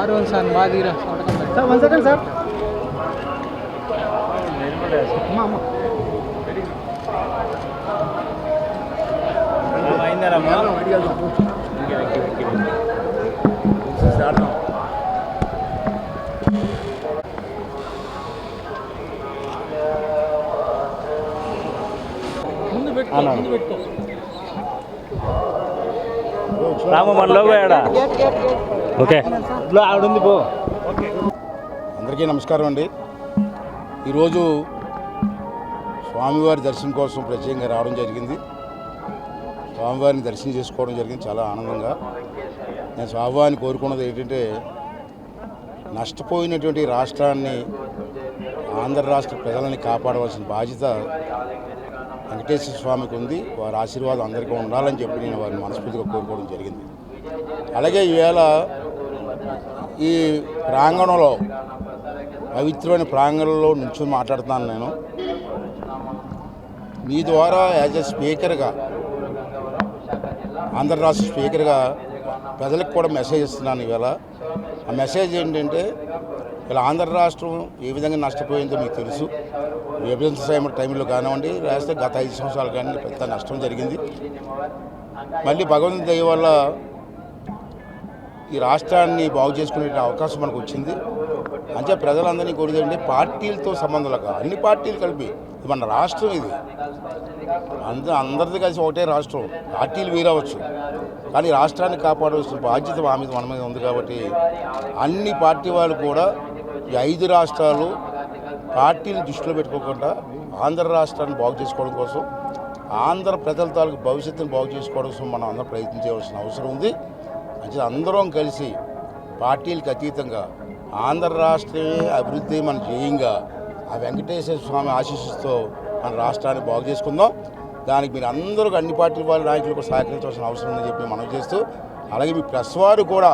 ಆರು ಒಂದು ಸರ್ ಬಾದಿರ ಸರ್ ಒಂದು ಸೆಕೆಂಡ್ ಸರ್ ಅಮ್ಮ ಅಮ್ಮ ಐದಾರಮ್ಮ రామ ఓకే. పో. అందరికీ నమస్కారం అండి. ఈరోజు స్వామివారి దర్శనం కోసం ప్రత్యేకంగా రావడం జరిగింది. స్వామివారిని దర్శనం చేసుకోవడం జరిగింది చాలా ఆనందంగా. నేను స్వామివారిని కోరుకున్నది ఏంటంటే నష్టపోయినటువంటి రాష్ట్రాన్ని ఆంధ్ర రాష్ట్ర ప్రజలని కాపాడవలసిన బాధ్యత వెంకటేశ్వర స్వామికి ఉంది. వారి ఆశీర్వాదం అందరికీ ఉండాలని చెప్పి నేను వారిని మనస్ఫూర్తిగా కోరుకోవడం జరిగింది. అలాగే ఈవేళ ఈ ప్రాంగణంలో పవిత్రమైన ప్రాంగణంలో నుంచి మాట్లాడుతున్నాను నేను. మీ ద్వారా యాజ్ ఎ స్పీకర్గా ఆంధ్ర రాష్ట్ర స్పీకర్గా ప్రజలకు కూడా మెసేజ్ ఇస్తున్నాను ఇవాళ ఆ మెసేజ్ ఏంటంటే ఇలా ఆంధ్ర రాష్ట్రం ఏ విధంగా నష్టపోయిందో మీకు తెలుసు. విభజన సమయం టైంలో కానివ్వండి రాస్తే గత ఐదు సంవత్సరాలు కానీ పెద్ద నష్టం జరిగింది. మళ్ళీ భగవంతుని దయ వల్ల ఈ రాష్ట్రాన్ని బాగు చేసుకునే అవకాశం మనకు వచ్చింది. అంటే ప్రజలందరినీ కోరిదండి పార్టీలతో సంబంధం అన్ని పార్టీలు కలిపి మన రాష్ట్రం ఇది. అంద అందరిది కలిసి ఒకటే రాష్ట్రం. పార్టీలు వీరవచ్చు కానీ రాష్ట్రాన్ని కాపాడవలసిన బాధ్యత మా మీద మన మీద ఉంది కాబట్టి అన్ని పార్టీ వాళ్ళు కూడా ఈ ఐదు రాష్ట్రాలు పార్టీని దృష్టిలో పెట్టుకోకుండా ఆంధ్ర రాష్ట్రాన్ని బాగు చేసుకోవడం కోసం ఆంధ్ర ప్రజల తాలూకు భవిష్యత్తును బాగు చేసుకోవడం కోసం మనం అందరం ప్రయత్నించవలసిన అవసరం ఉంది. అంటే అందరం కలిసి పార్టీలకు అతీతంగా ఆంధ్ర రాష్ట్రమే అభివృద్ధి మన జయంగా ఆ వెంకటేశ్వర స్వామి ఆశీస్సుతో మన రాష్ట్రాన్ని బాగు చేసుకుందాం. దానికి మీరు అందరూ అన్ని పార్టీల వాళ్ళ నాయకులకు సహకరించవలసిన అవసరం ఉందని చెప్పి మనం చేస్తూ అలాగే మీ ప్రెస్ వారు కూడా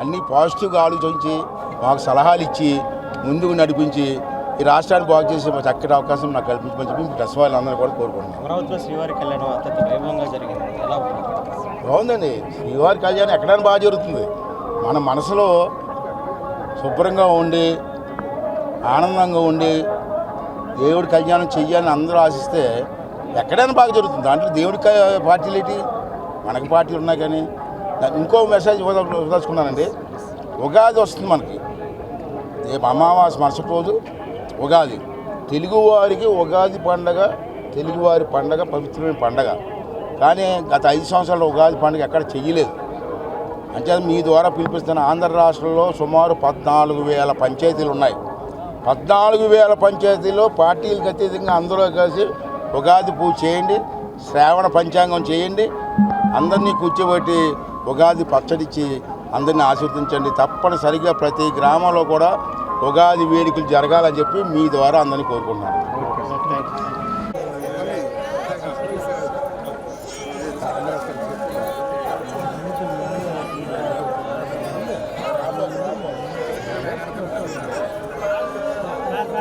అన్ని పాజిటివ్గా ఆలోచించి మాకు సలహాలు ఇచ్చి ముందుకు నడిపించి ఈ రాష్ట్రాన్ని బాగు చేసే చక్కటి అవకాశం నాకు కల్పించమని చెప్పి మీ ప్రెస్ వాళ్ళందరూ కూడా కోరుకుంటున్నాను అమరావతిలో శ్రీవారి కళ్యాణం అత్యంత వైభవంగా జరిగింది. ఎలా ఉంది? బాగుందండి. శ్రీవారి కళ్యాణం ఎక్కడైనా బాగా జరుగుతుంది. మన మనసులో శుభ్రంగా ఉండి ఆనందంగా ఉండి దేవుడి కళ్యాణం చెయ్యాలని అందరూ ఆశిస్తే ఎక్కడైనా బాగా జరుగుతుంది. దాంట్లో దేవుడి పార్టీలు ఏంటి? మనకి పార్టీలు ఉన్నాయి కానీ ఇంకో మెసేజ్ ఇవ్వదలుచుకున్నానండి. ఉగాది వస్తుంది మనకి. రేపు అమావాస్య మరుసటి రోజు ఉగాది. తెలుగువారికి ఉగాది పండగ తెలుగువారి పండగ పవిత్రమైన పండగ. కానీ గత ఐదు సంవత్సరాల ఉగాది పండుగ ఎక్కడ చెయ్యలేదు. అంటే మీ ద్వారా పిలిపిస్తున్న ఆంధ్ర రాష్ట్రంలో సుమారు పద్నాలుగు వేల పంచాయతీలు ఉన్నాయి. పద్నాలుగు వేల పంచాయతీలో పార్టీలకు అతీతంగా అందరూ కలిసి ఉగాది పూజ చేయండి శ్రావణ పంచాంగం చేయండి. అందరినీ కూర్చోబెట్టి ఉగాది పచ్చడిచ్చి అందరినీ ఆశీర్వదించండి. తప్పనిసరిగా ప్రతి గ్రామంలో కూడా ఉగాది వేడుకలు జరగాలని చెప్పి మీ ద్వారా అందరినీ కోరుకుంటున్నాను.